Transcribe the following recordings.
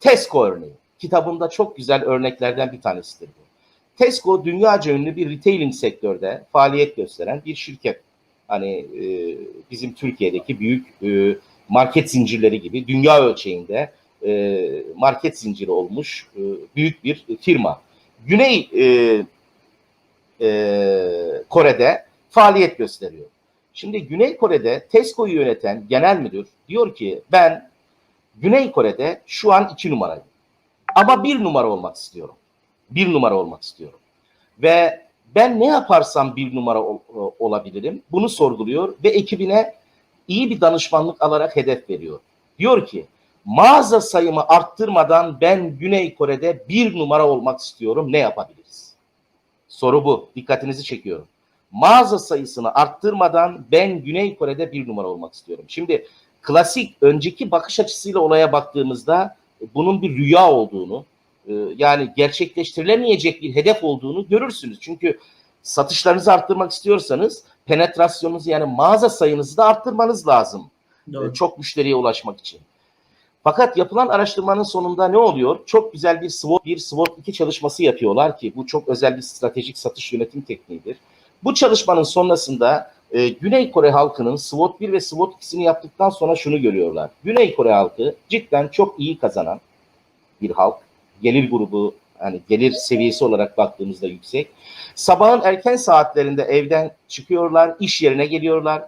Tesco örneği. Kitabımda çok güzel örneklerden bir tanesidir bu. Tesco dünyaca ünlü bir retailing sektörde faaliyet gösteren bir şirket. Hani e, bizim Türkiye'deki büyük e, market zincirleri gibi dünya ölçeğinde e, market zinciri olmuş e, büyük bir firma. Güney e, e, Kore'de faaliyet gösteriyor. Şimdi Güney Kore'de Tesco'yu yöneten genel müdür diyor ki ben Güney Kore'de şu an iki numarayım. Ama bir numara olmak istiyorum. Bir numara olmak istiyorum. Ve ben ne yaparsam bir numara ol- olabilirim bunu sorguluyor ve ekibine iyi bir danışmanlık alarak hedef veriyor. Diyor ki mağaza sayımı arttırmadan ben Güney Kore'de bir numara olmak istiyorum ne yapabiliriz? Soru bu. Dikkatinizi çekiyorum. Mağaza sayısını arttırmadan ben Güney Kore'de bir numara olmak istiyorum. Şimdi klasik önceki bakış açısıyla olaya baktığımızda e, bunun bir rüya olduğunu e, yani gerçekleştirilemeyecek bir hedef olduğunu görürsünüz. Çünkü satışlarınızı arttırmak istiyorsanız penetrasyonunuzu yani mağaza sayınızı da arttırmanız lazım Doğru. e, çok müşteriye ulaşmak için. Fakat yapılan araştırmanın sonunda ne oluyor? Çok güzel bir SWOT, bir SWOT 2 çalışması yapıyorlar ki bu çok özel bir stratejik satış yönetim tekniğidir. Bu çalışmanın sonrasında e, Güney Kore halkının SWOT 1 ve SWOT 2'sini yaptıktan sonra şunu görüyorlar. Güney Kore halkı cidden çok iyi kazanan bir halk. Gelir grubu hani gelir seviyesi olarak baktığımızda yüksek. Sabahın erken saatlerinde evden çıkıyorlar, iş yerine geliyorlar.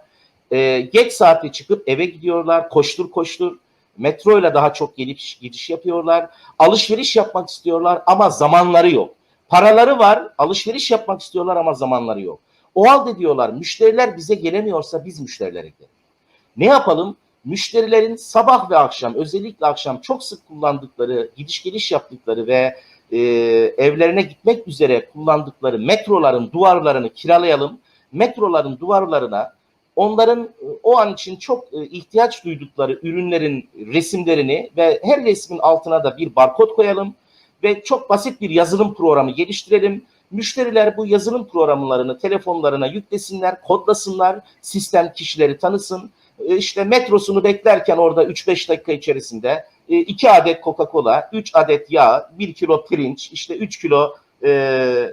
E, geç saatte çıkıp eve gidiyorlar, koştur koştur. Metro ile daha çok gelip gidiş yapıyorlar. Alışveriş yapmak istiyorlar ama zamanları yok. Paraları var, alışveriş yapmak istiyorlar ama zamanları yok. O halde diyorlar müşteriler bize gelemiyorsa biz müşterilere gidelim. Ne yapalım? Müşterilerin sabah ve akşam özellikle akşam çok sık kullandıkları, gidiş geliş yaptıkları ve e, evlerine gitmek üzere kullandıkları metroların duvarlarını kiralayalım. Metroların duvarlarına onların e, o an için çok e, ihtiyaç duydukları ürünlerin resimlerini ve her resmin altına da bir barkod koyalım ve çok basit bir yazılım programı geliştirelim. Müşteriler bu yazılım programlarını telefonlarına yüklesinler, kodlasınlar, sistem kişileri tanısın. E, İşte metrosunu beklerken orada 3-5 dakika içerisinde 2 adet Coca-Cola, 3 adet yağ, 1 kilo pirinç, işte 3 kilo e,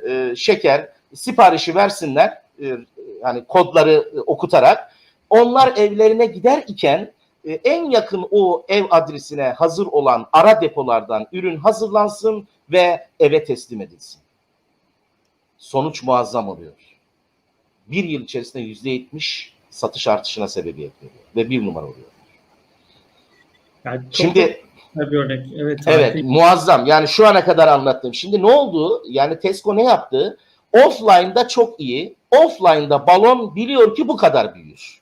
e, şeker siparişi versinler. E, yani kodları e, okutarak onlar evlerine gider iken e, en yakın o ev adresine hazır olan ara depolardan ürün hazırlansın ve eve teslim edilsin. Sonuç muazzam oluyor. Bir yıl içerisinde yüzde yetmiş satış artışına sebebiyet veriyor ve bir numara oluyor. Yani Şimdi bir örnek. Evet. Evet muazzam. Yani şu ana kadar anlattım. Şimdi ne oldu? Yani Tesco ne yaptı? Offline'da çok iyi. Offline'da balon biliyor ki bu kadar büyür.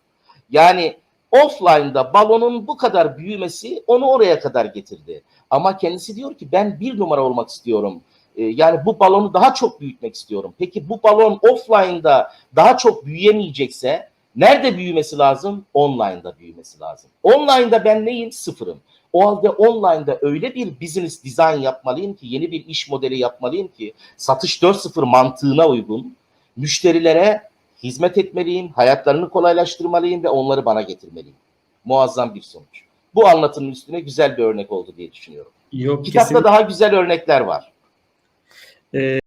Yani offline'da balonun bu kadar büyümesi onu oraya kadar getirdi. Ama kendisi diyor ki ben bir numara olmak istiyorum. Ee, Yani bu balonu daha çok büyütmek istiyorum. Peki bu balon offline'da daha çok büyüyemeyecekse nerede büyümesi lazım? Online'da büyümesi lazım. Online'da ben neyim? Sıfırım. O halde online'da öyle bir business design yapmalıyım ki, yeni bir iş modeli yapmalıyım ki satış 4.0 mantığına uygun müşterilere hizmet etmeliyim, hayatlarını kolaylaştırmalıyım ve onları bana getirmeliyim. Muazzam bir sonuç. Bu anlatının üstüne güzel bir örnek oldu diye düşünüyorum. Yok Kitapta kesinlikle. daha güzel örnekler var. eh,